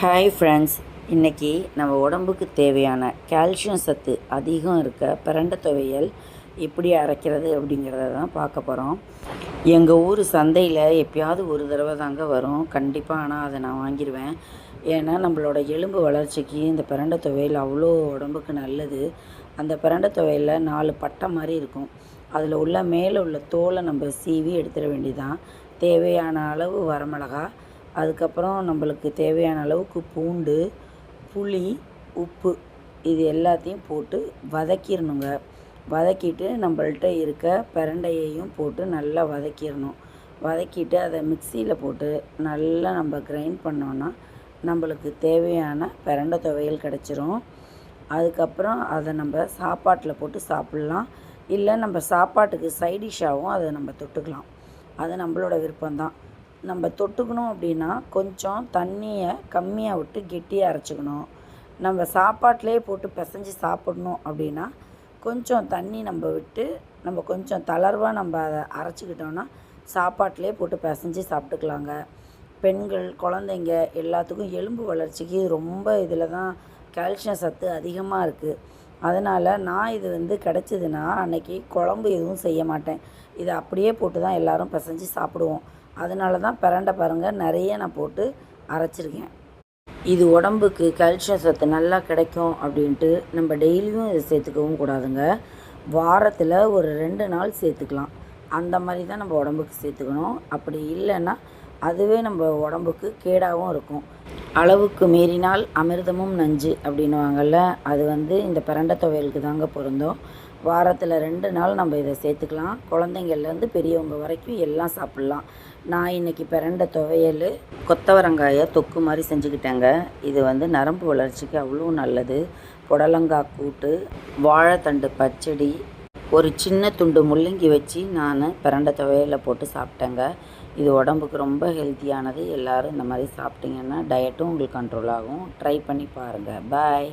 Hi friends இன்றைக்கி நம்ம உடம்புக்கு தேவையான கால்சியம் சத்து அதிகம் இருக்க பிரண்ட துவையல் எப்படி அரைக்கிறது அப்படிங்கிறத தான் பார்க்க போகிறோம் எங்கள் ஊர் சந்தையில் எப்பயாவது ஒரு தடவை தாங்க வரும். கண்டிப்பாக ஆனால் அதை நான் வாங்கிடுவேன் ஏன்னா நம்மளோட எலும்பு வளர்ச்சிக்கு இந்த பிரண்ட துவையல் அவ்வளோ உடம்புக்கு நல்லது. அந்த பிரண்ட துவையலில் நாலு பட்டை மாதிரி இருக்கும். அதில் உள்ள மேலே உள்ள தோலை நம்ம சீவி எடுத்துட வேண்டியதான் தேவையான அளவு வரமிளகா அதுக்கப்புறம் நம்மளுக்கு தேவையான அளவுக்கு பூண்டு புளி உப்பு இது எல்லாத்தையும் போட்டு வதக்கிடணுங்க. வதக்கிட்டு நம்மள்ட்ட இருக்க பிரண்டையையும் போட்டு நல்லா வதக்கிடணும். வதக்கிட்டு அதை மிக்சியில் போட்டு நல்லா நம்ம கிரைண்ட் பண்ணோன்னா நம்மளுக்கு தேவையான பிரண்டை துவையல் கிடச்சிரும். அதுக்கப்புறம் அதை நம்ம சாப்பாட்டில் போட்டு சாப்பிட்லாம். இல்லை நம்ம சாப்பாட்டுக்கு சைடிஷ்ஷாகவும் அதை நம்ம தொட்டுக்கலாம். அது நம்மளோட விருப்பம்தான். நம்ம தொட்டுக்கணும் அப்படின்னா கொஞ்சம் தண்ணியை கம்மியாக விட்டு கெட்டியாக அரைச்சிக்கணும். நம்ம சாப்பாட்டிலே போட்டு பிசைஞ்சு சாப்பிட்ணும் அப்படின்னா கொஞ்சம் தண்ணி நம்ம விட்டு நம்ம கொஞ்சம் தளர்வாக நம்ம அதை அரைச்சிக்கிட்டோன்னா சாப்பாட்டிலே போட்டு பிசைஞ்சு சாப்பிட்டுக்கலாங்க. பெண்கள் குழந்தைங்க எல்லாத்துக்கும் எலும்பு வளர்ச்சிக்கு ரொம்ப இதில் தான் கால்சியம் சத்து அதிகமாக இருக்குது அதனால் நான் இது வந்து கிடச்சிதுன்னா அன்றைக்கி குழம்பு எதுவும் செய்ய மாட்டேன். இதை அப்படியே போட்டு தான் எல்லோரும் பிசைஞ்சு சாப்பிடுவோம். அதனால தான் பிரண்டை பாருங்கள் நிறைய நான் போட்டு அரைச்சிருக்கேன். இது உடம்புக்கு கால்சியம் சத்து நல்லா கிடைக்கும் அப்படின்ட்டு நம்ம டெய்லியும் இதை சேர்த்துக்கவும் கூடாதுங்க. வாரத்தில் ஒரு ரெண்டு நாள் சேர்த்துக்கலாம். அந்த மாதிரி தான் நம்ம உடம்புக்கு சேர்த்துக்கணும். அப்படி இல்லைன்னா அதுவே நம்ம உடம்புக்கு கேடாகவும் இருக்கும். அளவுக்கு மீறினால் அமிர்தமும் நஞ்சு அப்படின்னுவாங்கள்ல அது வந்து இந்த பிரண்டை துவையலுக்கு தாங்க பொருந்தோம். வாரத்தில் ரெண்டு நாள் நம்ம இதை சேர்த்துக்கலாம். குழந்தைங்கள்லேருந்து பெரியவங்க வரைக்கும் எல்லாம் சாப்பிட்லாம். நான் இன்றைக்கி பிறண்ட துவையல் கொத்தவரங்காயை தொக்கு மாதிரி செஞ்சுக்கிட்டேங்க. இது வந்து நரம்பு வளர்ச்சிக்கு அவ்வளோ நல்லது. புடலங்காய் கூட்டு வாழைத்தண்டு பச்சடி ஒரு சின்ன துண்டு முள்ளங்கி வச்சு நான் பிறண்ட துவையலில் போட்டு சாப்பிட்டேங்க. இது உடம்புக்கு ரொம்ப ஹெல்த்தியானது எல்லோரும் இந்த மாதிரி சாப்பிட்டிங்கன்னா டயட்டும் உங்களுக்கு கண்ட்ரோல் ஆகும். ட்ரை பண்ணி பாருங்கள் பாய்